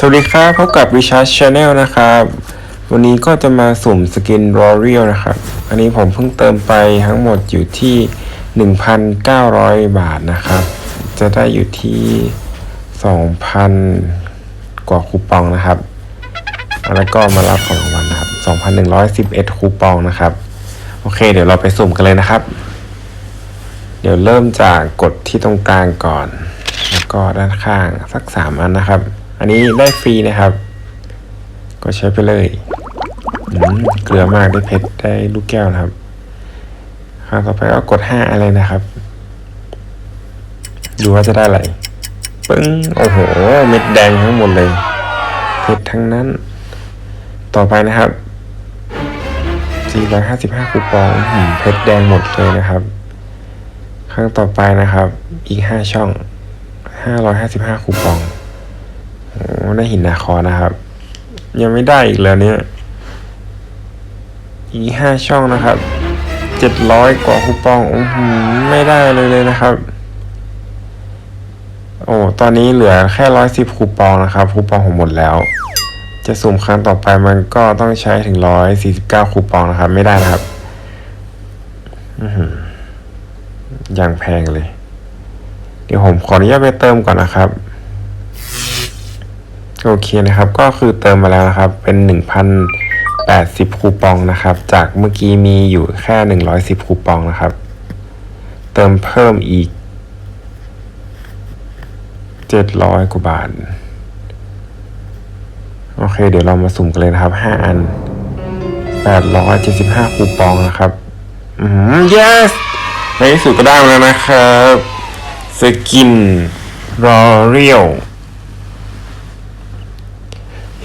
สวัสดีครับพบกับ Recharge Channel นะครับ วันนี้ก็จะมาสุ่มสกิน r o r i a l นะครับ อันนี้ผมเพิ่งเติมไปทั้งหมดอยู่ที่ 1,900 บาทนะครับ จะได้อยู่ที่ 2,000 กว่าคูปองนะครับ แล้วก็มารับของรางวัลนะครับ 2,111 คูปองนะครับ โอเค เดี๋ยวเราไปสุ่มกันเลยนะครับ เดี๋ยวเริ่มจากกดที่ตรงกลางก่อน แล้วก็ด้านข้างสักสามอันนะครับ อันนี้ได้ฟรีนะครับ ก็ใช้ไปเลยเกลือมากได้เพชรได้ลูกแก้วนะครับครั้งต่อไปก็กดห้าอะไรนะครับ ดูว่าจะได้อะไรปึ้ง โอ้โห เม็ดแดงทั้งหมดเลย เพชรทั้งนั้น ต่อไปนะครับ455คูปองเพชรแดงหมดเลยนะครับ ครั้งต่อไปนะครับ อีกห้าช่องห้าร้อยห้าสิบห้าคูปอง โอ้ได้หินนาคอนะครับ ยังไม่ได้อีกแล้วเนี่ย อีกห้าช่องนะครับเจ็ดร้อยกว่าคูปองโอือหือไม่ได้เลยเลยนะครับ โอ้ตอนนี้เหลือแค่ร้อยสิบคูปองนะครับคูปองผมหมดแล้ว จะสุ่มครั้งต่อไปมันก็ต้องใช้ถึงร้อยสี่สิบเก้าคูปองนะครับ ไม่ได้นะครับอือย่างแพงเลย เดี๋ยวผมขออนุญาตไปเติมก่อนนะครับ โอเคนะครับ ก็คือเติมมาแล้วนะครับ เป็นหนึ่งพันแปดสิบคูปองนะครับ จากเมื่อกี้มีอยู่แค่หนึ่งร้อยสิบคูปองนะครับ เติมเพิ่มอีกเจ็ดร้อยกว่าบาท โอเค เดี๋ยวเรามาสุ่มกันเลยนะครับห้าอันแปดร้อยเจ็ดสิบห้าคูปองนะครับ อืม yes ในที่สุดก็ได้แล้วนะครับ สกินรอเรียล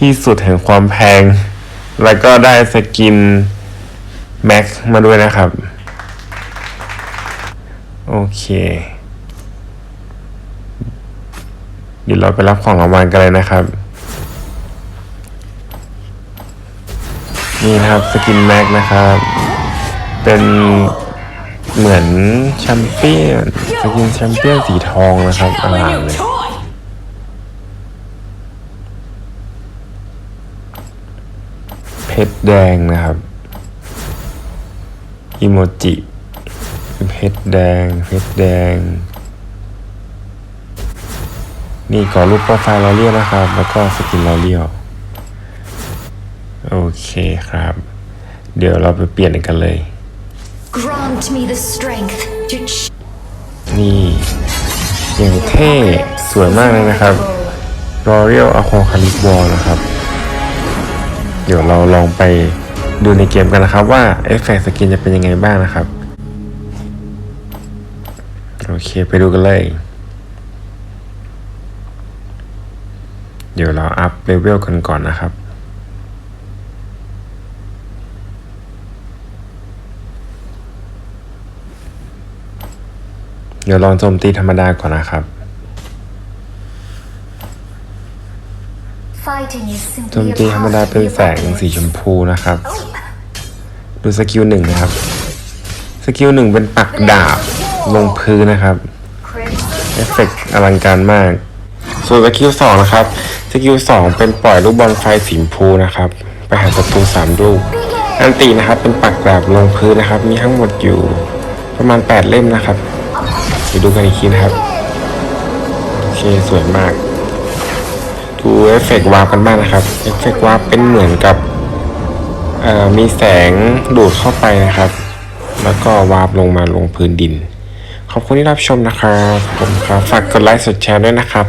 ที่สุดแห่งความแพง แล้วก็ได้สกินแม็กมาด้วยนะครับ โอเคเดี๋ยวเราไปรับของรางวัลกันเลยนะครับ นี่นะครับสกินแม็กนะครับ เป็นเหมือนแชมเปี้ยนสกินแชมเปี้ยนสีทองนะครับอลามเลย เพชรแดงนะครับอิโมจิเพชรแดง เพชรแดง นี่ก่อรูปโปรไฟล์เราเรียกนะครับ แล้วก็สกินเราเรียวโอเคครับ เดี๋ยวเราไปเปลี่ยนกันเลย Grant me the strength to ch- นี่อย่างเท่ สวยมากเลยนะครับ Royal a q u a c a l i p Wall นะครับ เดี๋ยวเราลองไปดูในเกมกันนะครับว่าเอฟเฟกต์สกินจะเป็นยังไงบ้างนะครับ โอเคไปดูกันเลย เดี๋ยวเราอัพเลเวลกันก่อนนะครับ เดี๋ยวลองโจมตีธรรมดาก่อนนะครับ โจมตีธรรมดาเป็นแสงสีชมพูนะครับ ดูสกิลหนึ่งนะครับ สกิลหนึ่งเป็นปักดาบลงพื้นนะครับ เอฟเฟกต์อลังการมาก ส่วนสกิลสองนะครับ สกิลสองเป็นปล่อยลูกบอลไฟสีชมพูนะครับ ไปหาศัตรูสามลูก อันตีนะครับเป็นปักดาบลงพื้นนะครับ มีทั้งหมดอยู่ประมาณแปดเล่มนะครับ ไปดูกันอีกทีนะครับ โอเคสวยมาก ดูเอฟเฟกต์วาร์ปกันบ้างนะครับเอฟเฟกต์วาร์ปเป็นเหมือนกับมีแสงดูดเข้าไปนะครับ แล้วก็วาร์ปลงมาลงพื้นดิน ขอบคุณที่รับชมนะครับผมครับฝากกดไลค์สดแชร์ด้วยนะครับ